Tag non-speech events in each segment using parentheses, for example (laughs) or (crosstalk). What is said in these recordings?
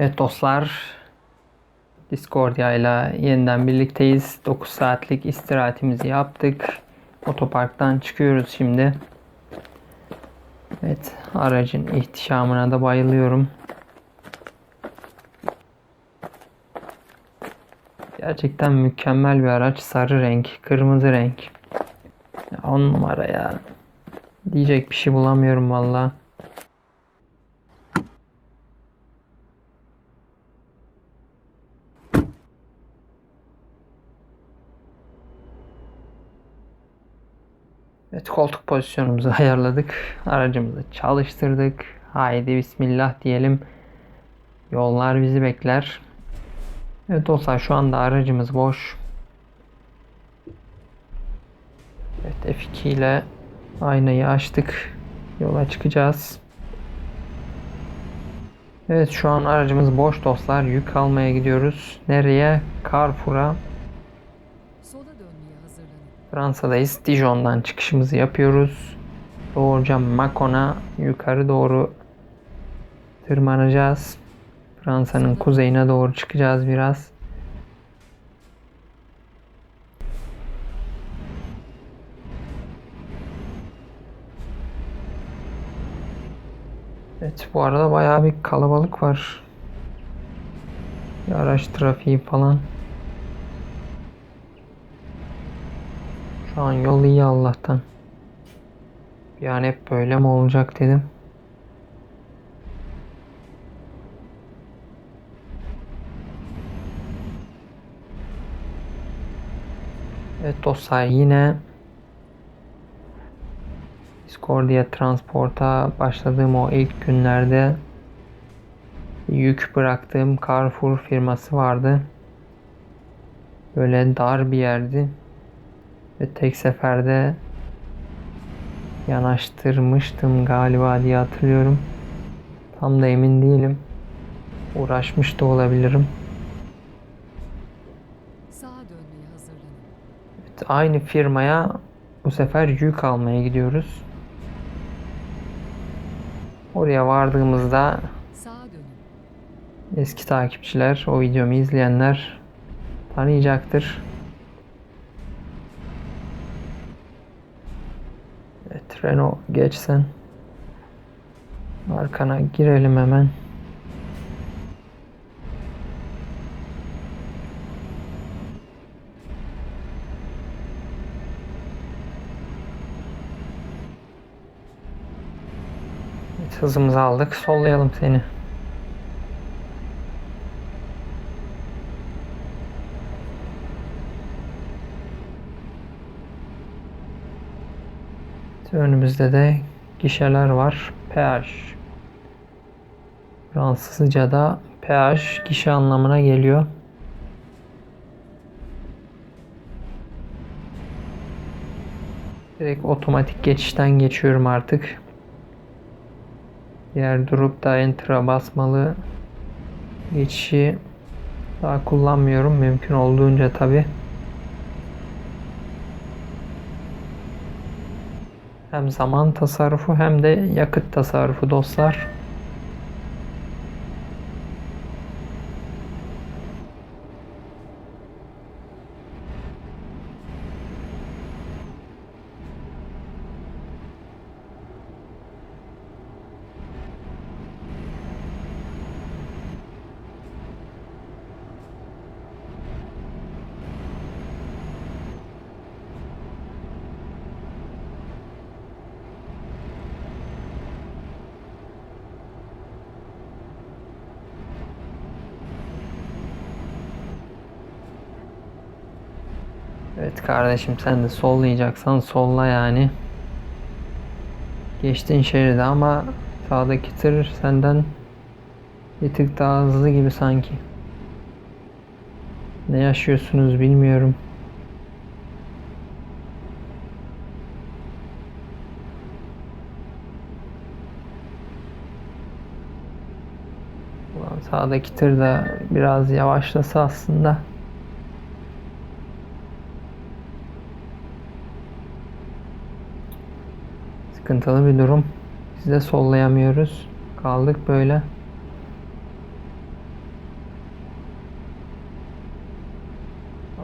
Evet dostlar. Discordia ile yeniden birlikteyiz. 9 saatlik istirahatimizi yaptık. Otoparktan çıkıyoruz şimdi. Evet aracın ihtişamına da bayılıyorum. Gerçekten mükemmel bir araç. Sarı renk, kırmızı renk. Ya on numara ya. Diyecek bir şey bulamıyorum valla. Evet koltuk pozisyonumuzu (laughs) ayarladık. Aracımızı çalıştırdık. Haydi bismillah diyelim. Yollar bizi bekler. Evet dostlar şu anda aracımız boş. Evet F2 ile aynayı açtık. Yola çıkacağız. Evet şu an aracımız boş dostlar. Yük almaya gidiyoruz. Nereye? Carrefour'a. Fransa'dayız. Dijon'dan çıkışımızı yapıyoruz. Doğruca Macon'a yukarı doğru tırmanacağız. Fransa'nın kuzeyine doğru çıkacağız biraz. Evet bu arada bayağı bir kalabalık var. Bir araç trafiği falan. Şu an yol iyi Allah'tan. An hep böyle mi olacak dedim. Evet dostlar yine Discordia Transport'a başladığım o ilk günlerde yük bıraktığım Carrefour firması vardı. Böyle dar bir yerdi. Ve tek seferde yanaştırmıştım galiba diye hatırlıyorum. Tam da emin değilim. Uğraşmış da olabilirim. Sağa dönmeye hazırlanın. Evet, aynı firmaya bu sefer yük almaya gidiyoruz. Oraya vardığımızda eski takipçiler, o videomu izleyenler tanıyacaktır. Renault geç sen. Arkana girelim hemen. Evet, hızımızı aldık. Sollayalım seni. Önümüzde de gişeler var. PH. Fransızca'da PH gişe anlamına geliyor. Direkt otomatik geçişten geçiyorum artık. Diğer durup da enter'a basmalı geçişi daha kullanmıyorum. Mümkün olduğunca tabi. Hem zaman tasarrufu hem de yakıt tasarrufu dostlar. Evet kardeşim sen de sollayacaksan solla yani. Geçtin şeridi ama sağdaki tır senden bir tık daha hızlı gibi sanki. Ne yaşıyorsunuz bilmiyorum. Ulan sağdaki tır da biraz yavaşlasa aslında. sıkıntılı bir durum. Biz de sollayamıyoruz. Kaldık böyle.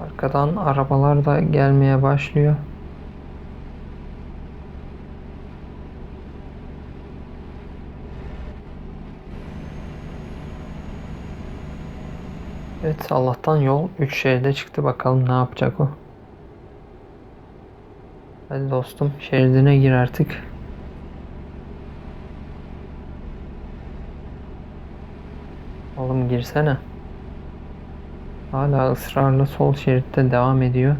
Arkadan arabalar da gelmeye başlıyor. Evet Allah'tan yol 3 şeride çıktı bakalım ne yapacak o. Hadi dostum şeridine gir artık. Oğlum girsene. Hala ısrarla sol şeritte devam ediyor.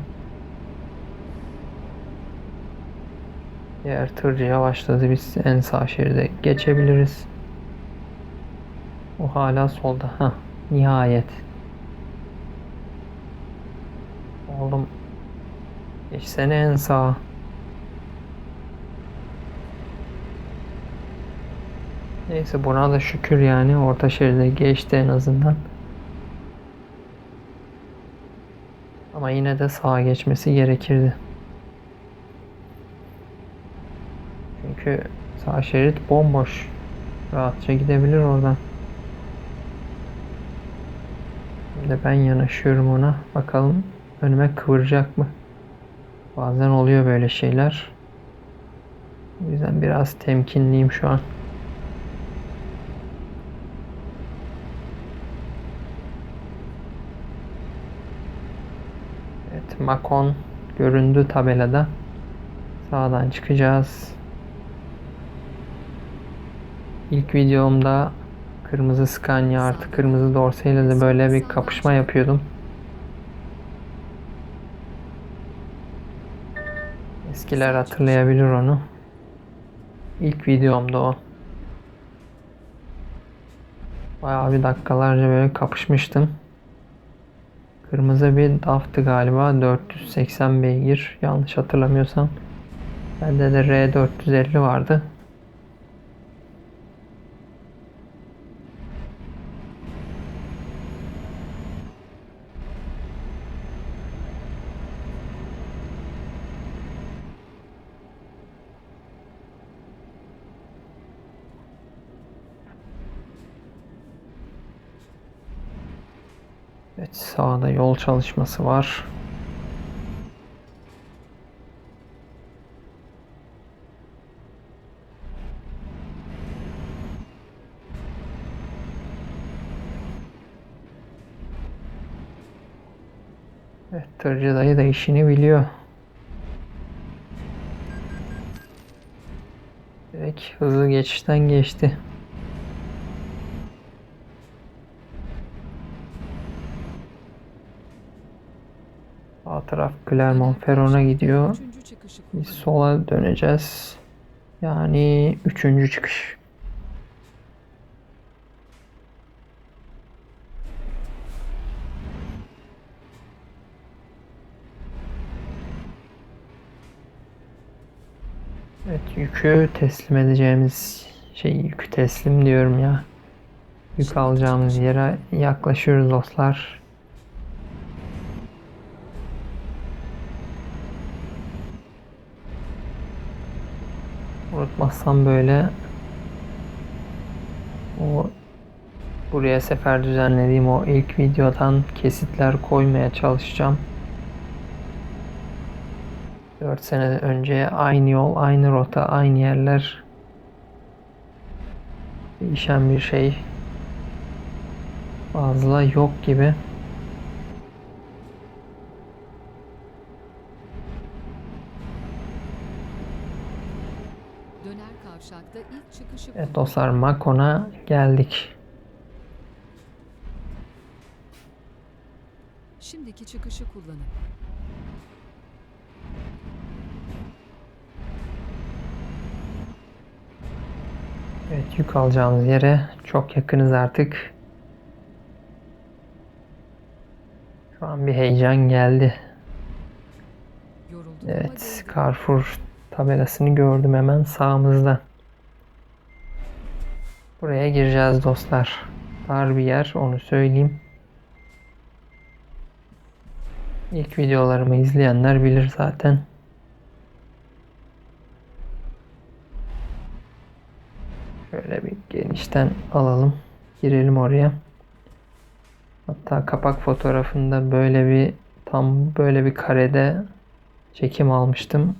Diğer tırcı yavaşladı. Biz en sağ şeride geçebiliriz. O hala solda. Ha, nihayet. Oğlum geçsene en sağa. Neyse buna da şükür yani orta şeride geçti en azından. Ama yine de sağa geçmesi gerekirdi. Çünkü sağ şerit bomboş. Rahatça gidebilir oradan. Şimdi ben yanaşıyorum ona. Bakalım önüme kıvıracak mı? Bazen oluyor böyle şeyler. O yüzden biraz temkinliyim şu an. Macon göründü tabelada. Sağdan çıkacağız. İlk videomda kırmızı Scania artı kırmızı Dorse ile de böyle bir kapışma yapıyordum. Eskiler hatırlayabilir onu. İlk videomda o. Bayağı bir dakikalarca böyle kapışmıştım. Kırmızı bir DAF'tı galiba. 480 beygir. Yanlış hatırlamıyorsam. Bende de R450 vardı. Evet sağda yol çalışması var. Evet tırcı dayı da işini biliyor. Direkt hızlı geçişten geçti. Clermont-Ferrand'a gidiyor. Biz sola döneceğiz. Yani üçüncü çıkış. Evet yükü teslim edeceğimiz şey yükü teslim diyorum ya. Yük alacağımız yere yaklaşıyoruz dostlar. Unutmazsam böyle o buraya sefer düzenlediğim o ilk videodan kesitler koymaya çalışacağım. 4 sene önce aynı yol, aynı rota, aynı yerler değişen bir şey fazla yok gibi. Döner kavşakta ilk çıkışı Evet dostlar Makon'a geldik. Şimdiki çıkışı kullanın. Evet yük alacağımız yere çok yakınız artık. Şu an bir heyecan geldi. Evet. Carrefour tabelasını gördüm hemen sağımızda. Buraya gireceğiz dostlar. Dar bir yer onu söyleyeyim. İlk videolarımı izleyenler bilir zaten. Şöyle bir genişten alalım. Girelim oraya. Hatta kapak fotoğrafında böyle bir Tam böyle bir karede çekim almıştım.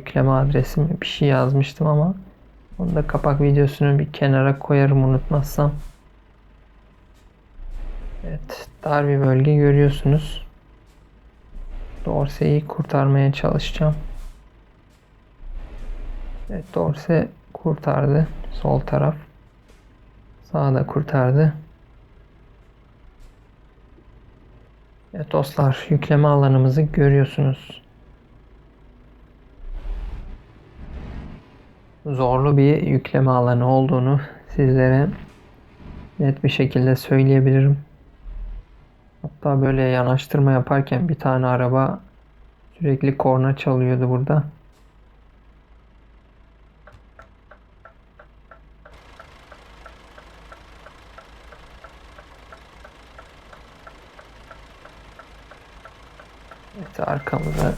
Yükleme adresimi bir şey yazmıştım ama onu da kapak videosunu bir kenara koyarım unutmazsam. Evet, dar bir bölge görüyorsunuz. Dorsey'i kurtarmaya çalışacağım. Evet, Dorse kurtardı. Sol taraf. Sağda kurtardı. Evet dostlar, yükleme alanımızı görüyorsunuz. Zorlu bir yükleme alanı olduğunu sizlere net bir şekilde söyleyebilirim. Hatta böyle yanaştırma yaparken bir tane araba sürekli korna çalıyordu burada. Evet arkamızı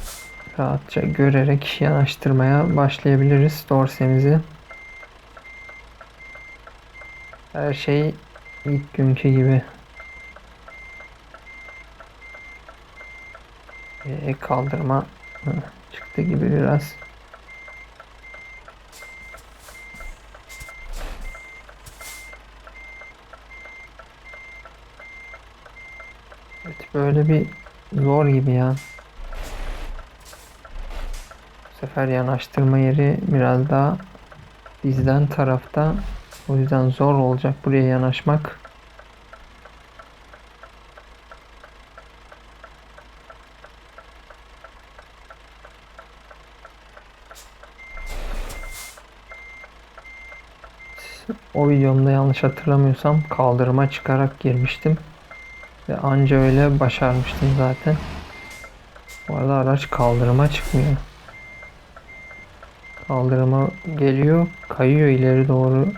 rahatça görerek yanaştırmaya başlayabiliriz dorsemizi. Her şey ilk günkü gibi. Ee, kaldırma çıktı gibi biraz. Evet böyle bir zor gibi ya. Sefer yanaştırma yeri biraz daha bizden tarafta. O yüzden zor olacak buraya yanaşmak. O videomda yanlış hatırlamıyorsam kaldırıma çıkarak girmiştim. Ve anca öyle başarmıştım zaten. Bu arada araç kaldırıma çıkmıyor. Kaldırıma geliyor, kayıyor ileri doğru.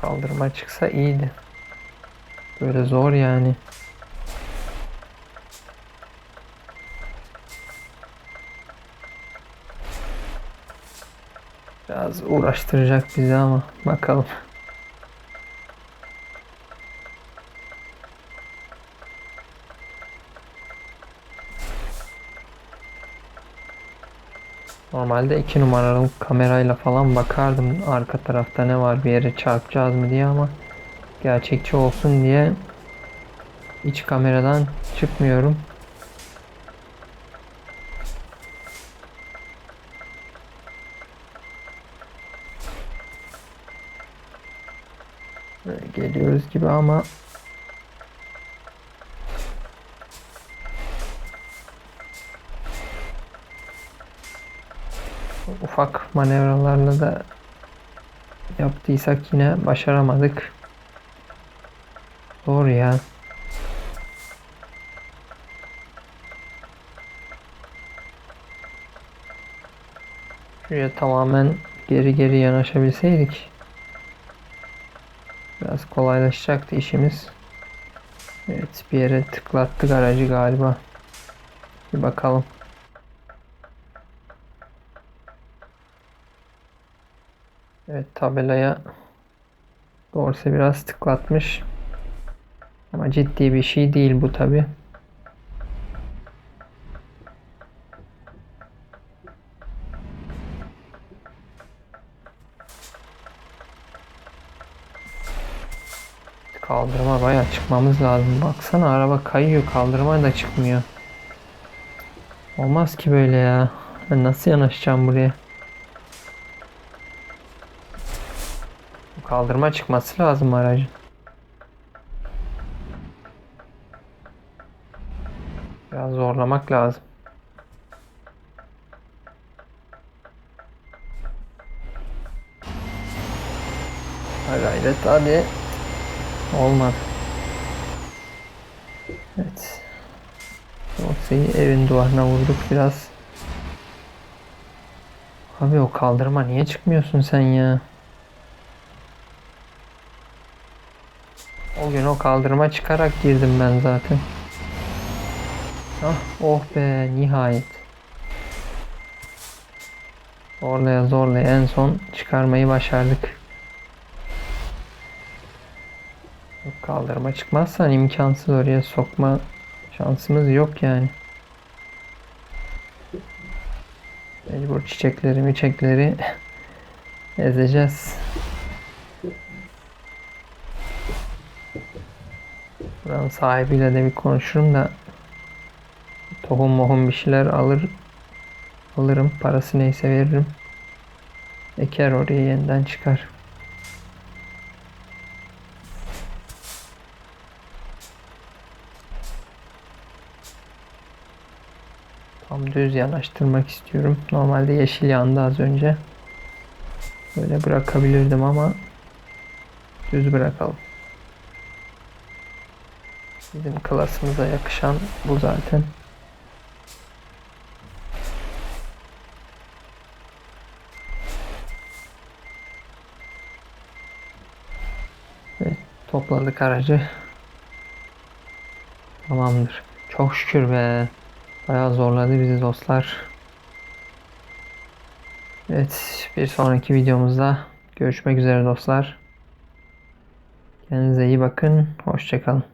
Kaldırıma çıksa iyiydi. Böyle zor yani. Biraz uğraştıracak bizi ama bakalım. Normalde iki numaralı kamerayla falan bakardım arka tarafta ne var bir yere çarpacağız mı diye ama gerçekçi olsun diye iç kameradan çıkmıyorum. Geliyoruz gibi ama ufak manevralarla da yaptıysak yine başaramadık. Zor ya. Şuraya tamamen geri geri yanaşabilseydik biraz kolaylaşacaktı işimiz. Evet bir yere tıklattık aracı galiba. Bir bakalım. Evet tabelaya Dorse biraz tıklatmış. Ama ciddi bir şey değil bu tabi. Kaldırıma bayağı çıkmamız lazım. Baksana araba kayıyor kaldırıma da çıkmıyor. Olmaz ki böyle ya. Ben nasıl yanaşacağım buraya? Kaldırma çıkması lazım aracın. Biraz zorlamak lazım. Gayret hadi. Olmadı. Evet. Dorsey'i evin duvarına vurduk biraz. Abi o kaldırma niye çıkmıyorsun sen ya? O gün o kaldırıma çıkarak girdim ben zaten. Ah oh be nihayet. Zorlaya zorlaya en son çıkarmayı başardık. Yok, Kaldırıma çıkmazsan imkansız oraya sokma şansımız yok yani. Mecbur çiçekleri miçekleri (laughs) ezeceğiz. Buranın sahibiyle de bir konuşurum da tohum mohum bir şeyler alır alırım. Parası neyse veririm. Eker oraya yeniden çıkar. Tam düz yanaştırmak istiyorum. Normalde yeşil yandı az önce. Böyle bırakabilirdim ama düz bırakalım. Bizim klasımıza yakışan bu zaten. Evet, topladık aracı. Tamamdır. Çok şükür be. Bayağı zorladı bizi dostlar. Evet, bir sonraki videomuzda görüşmek üzere dostlar. Kendinize iyi bakın. Hoşçakalın.